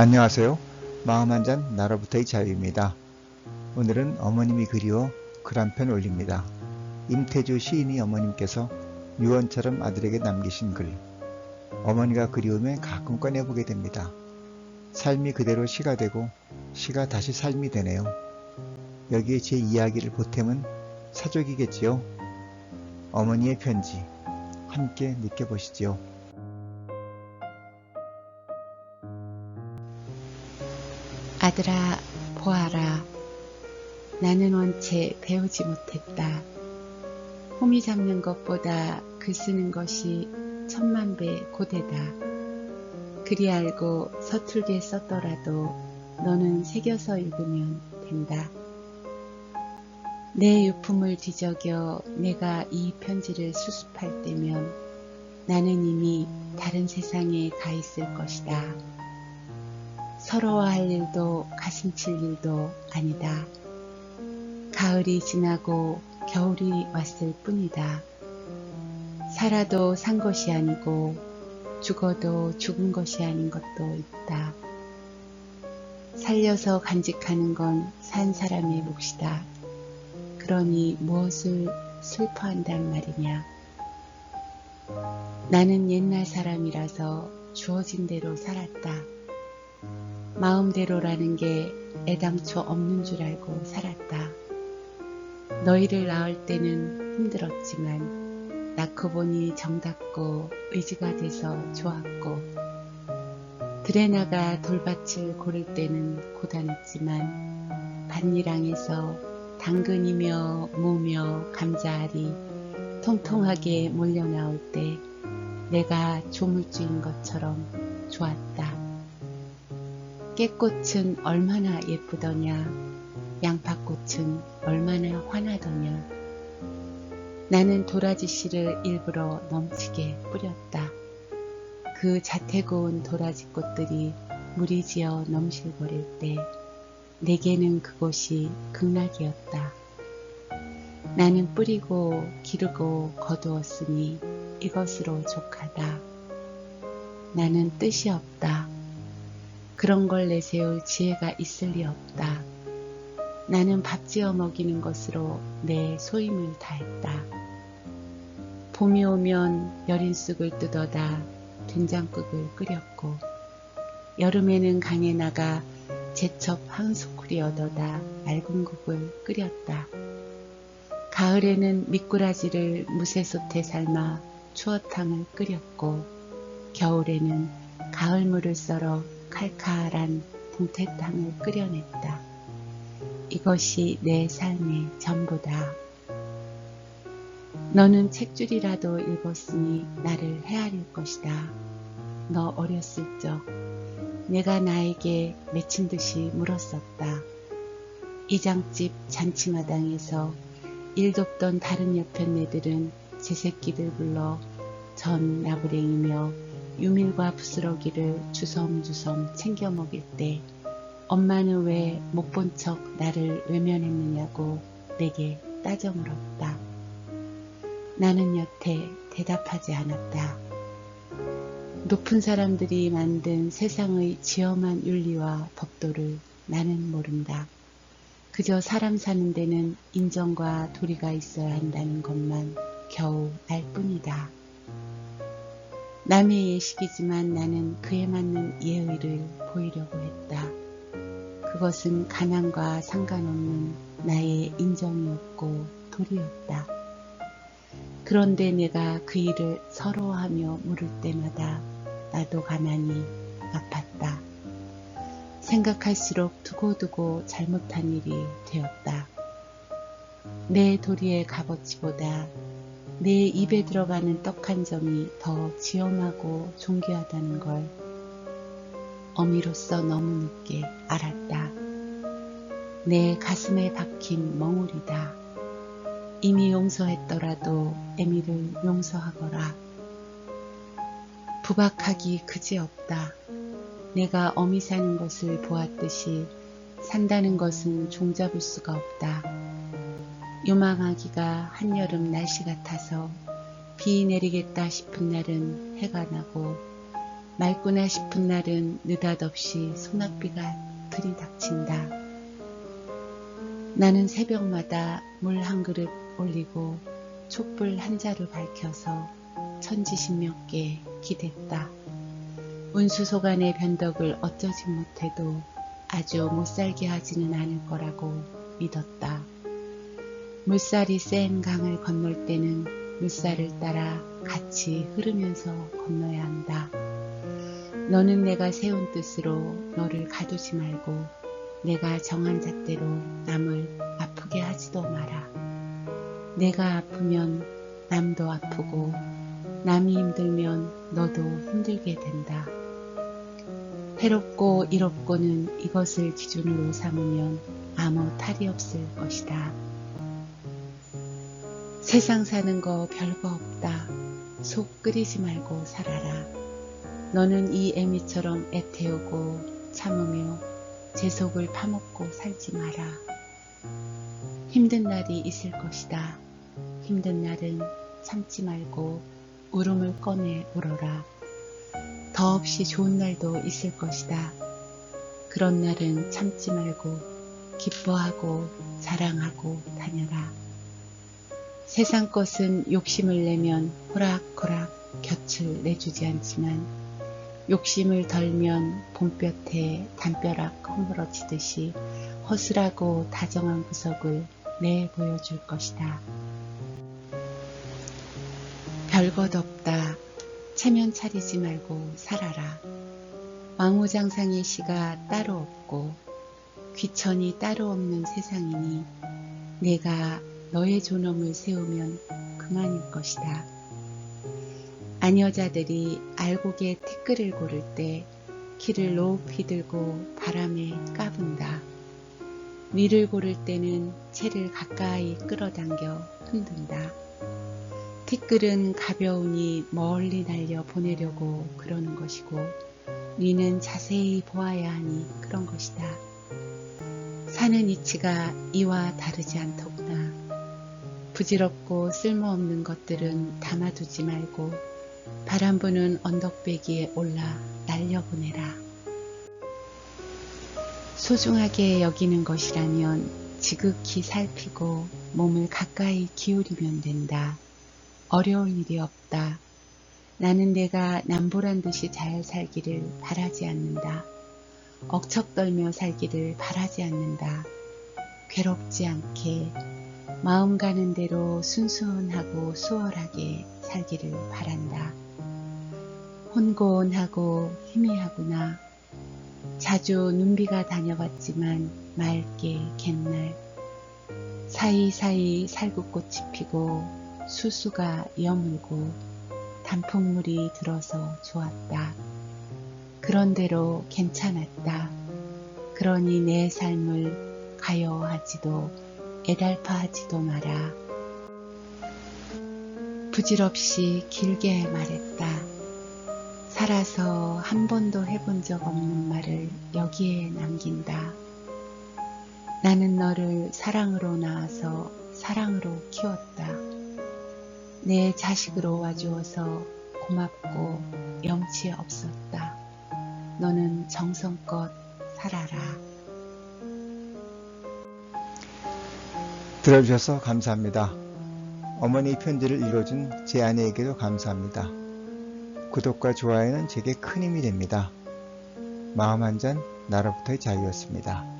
안녕하세요. 마음 한 잔 나로부터의 자유입니다. 오늘은 어머님이 그리워 글한편 올립니다. 임태주 시인이 어머님께서 유언처럼 아들에게 남기신 글. 어머니가 그리우면 가끔 꺼내보게 됩니다. 삶이 그대로 시가 되고 시가 다시 삶이 되네요. 여기에 제 이야기를 보탬은 사족이겠지요. 어머니의 편지 함께 느껴보시지요. 아들아, 보아라. 나는 원체 배우지 못했다. 호미 잡는 것보다 글 쓰는 것이 천만 배 고되다. 그리 알고 서툴게 썼더라도 너는 새겨서 읽으면 된다. 내 유품을 뒤적여 내가 이 편지를 수습할 때면 나는 이미 다른 세상에 가 있을 것이다. 서러워할 일도 가슴칠 일도 아니다. 가을이 지나고 겨울이 왔을 뿐이다. 살아도 산 것이 아니고 죽어도 죽은 것이 아닌 것도 있다. 살려서 간직하는 건 산 사람의 몫이다. 그러니 무엇을 슬퍼한단 말이냐. 나는 옛날 사람이라서 주어진 대로 살았다. 마음대로라는 게 애당초 없는 줄 알고 살았다. 너희를 낳을 때는 힘들었지만 낳고 보니 정답고 의지가 돼서 좋았고 들에 나가 돌밭을 고를 때는 고단했지만 밭일항에서 당근이며 무며 감자알이 통통하게 몰려 나올 때 내가 조물주인 것처럼 좋았다. 깨꽃은 얼마나 예쁘더냐, 양파꽃은 얼마나 환하더냐. 나는 도라지 씨를 일부러 넘치게 뿌렸다. 그 자태고운 도라지 꽃들이 무리지어 넘실거릴 때 내게는 그곳이 극락이었다. 나는 뿌리고 기르고 거두었으니 이것으로 족하다. 나는 뜻이 없다. 그런 걸 내세울 지혜가 있을 리 없다. 나는 밥 지어 먹이는 것으로 내 소임을 다했다. 봄이 오면 여린 쑥을 뜯어다 된장국을 끓였고, 여름에는 강에 나가 제첩 한 수쿠리 얻어다 맑은 국을 끓였다. 가을에는 미꾸라지를 무쇠솥에 삶아 추어탕을 끓였고, 겨울에는 가을물을 썰어 칼칼한 동태탕을 끓여냈다. 이것이 내 삶의 전부다. 너는 책줄이라도 읽었으니 나를 헤아릴 것이다. 너 어렸을 적 내가 나에게 맺힌 듯이 물었었다. 이장집 잔치마당에서 일 돕던 다른 여편네들은 제 새끼들 불러 전 나부랭이며 유밀과 부스러기를 주섬주섬 챙겨 먹일 때 엄마는 왜 못 본 척 나를 외면했느냐고 내게 따져 물었다. 나는 여태 대답하지 않았다. 높은 사람들이 만든 세상의 지엄한 윤리와 법도를 나는 모른다. 그저 사람 사는 데는 인정과 도리가 있어야 한다는 것만 겨우 알 뿐이다. 남의 예식이지만 나는 그에 맞는 예의를 보이려고 했다. 그것은 가난과 상관없는 나의 인정이었고 도리였다. 그런데 내가 그 일을 서러워하며 물을 때마다 나도 가만히 아팠다. 생각할수록 두고두고 잘못한 일이 되었다. 내 도리의 값어치보다 내 입에 들어가는 떡 한 점이 더 지엄하고 존귀하다는 걸 어미로서 너무 늦게 알았다. 내 가슴에 박힌 멍울이다. 이미 용서했더라도 애미를 용서하거라. 부박하기 그지없다. 내가 어미 사는 것을 보았듯이 산다는 것은 종잡을 수가 없다. 유망하기가 한여름 날씨 같아서 비 내리겠다 싶은 날은 해가 나고 맑구나 싶은 날은 느닷없이 소낙비가 들이닥친다. 나는 새벽마다 물 한 그릇 올리고 촛불 한 자루 밝혀서 천지신명께 기댔다. 운수소간의 변덕을 어쩌지 못해도 아주 못살게 하지는 않을 거라고 믿었다. 물살이 센 강을 건널 때는 물살을 따라 같이 흐르면서 건너야 한다. 너는 내가 세운 뜻으로 너를 가두지 말고 내가 정한 잣대로 남을 아프게 하지도 마라. 내가 아프면 남도 아프고 남이 힘들면 너도 힘들게 된다. 해롭고 이롭고는 이것을 기준으로 삼으면 아무 탈이 없을 것이다. 세상 사는 거 별거 없다. 속 끓이지 말고 살아라. 너는 이 애미처럼 애태우고 참으며 제 속을 파먹고 살지 마라. 힘든 날이 있을 것이다. 힘든 날은 참지 말고 울음을 꺼내 울어라. 더없이 좋은 날도 있을 것이다. 그런 날은 참지 말고 기뻐하고 자랑하고 다녀라. 세상 것은 욕심을 내면 호락호락 곁을 내주지 않지만 욕심을 덜면 봄볕에 담벼락 허물어지듯이 허술하고 다정한 구석을 내 보여줄 것이다. 별것 없다. 체면 차리지 말고 살아라. 왕후장상의 시가 따로 없고 귀천이 따로 없는 세상이니 내가 너의 존엄을 세우면 그만일 것이다. 아녀자들이 알곡에 티끌을 고를 때 키를 높이 들고 바람에 까분다. 위를 고를 때는 채를 가까이 끌어당겨 흔든다. 티끌은 가벼우니 멀리 날려 보내려고 그러는 것이고 위는 자세히 보아야 하니 그런 것이다. 사는 이치가 이와 다르지 않더구나. 부질없고 쓸모없는 것들은 담아두지 말고 바람 부는 언덕배기에 올라 날려보내라. 소중하게 여기는 것이라면 지극히 살피고 몸을 가까이 기울이면 된다. 어려울 일이 없다. 나는 내가 남보란 듯이 잘 살기를 바라지 않는다. 억척 떨며 살기를 바라지 않는다. 괴롭지 않게 마음 가는 대로 순수하고 수월하게 살기를 바란다. 혼곤하고 희미하구나. 자주 눈비가 다녀갔지만 맑게 갯날. 사이사이 살구꽃이 피고 수수가 여물고 단풍물이 들어서 좋았다. 그런대로 괜찮았다. 그러니 내 삶을 가여워하지도 애달파하지도 마라. 부질없이 길게 말했다. 살아서 한 번도 해본 적 없는 말을 여기에 남긴다. 나는 너를 사랑으로 낳아서 사랑으로 키웠다. 내 자식으로 와주어서 고맙고 염치 없었다. 너는 정성껏 살아라. 들어주셔서 감사합니다. 어머니 편지를 읽어준 제 아내에게도 감사합니다. 구독과 좋아요는 제게 큰 힘이 됩니다. 마음 한 잔 나로부터의 자유였습니다.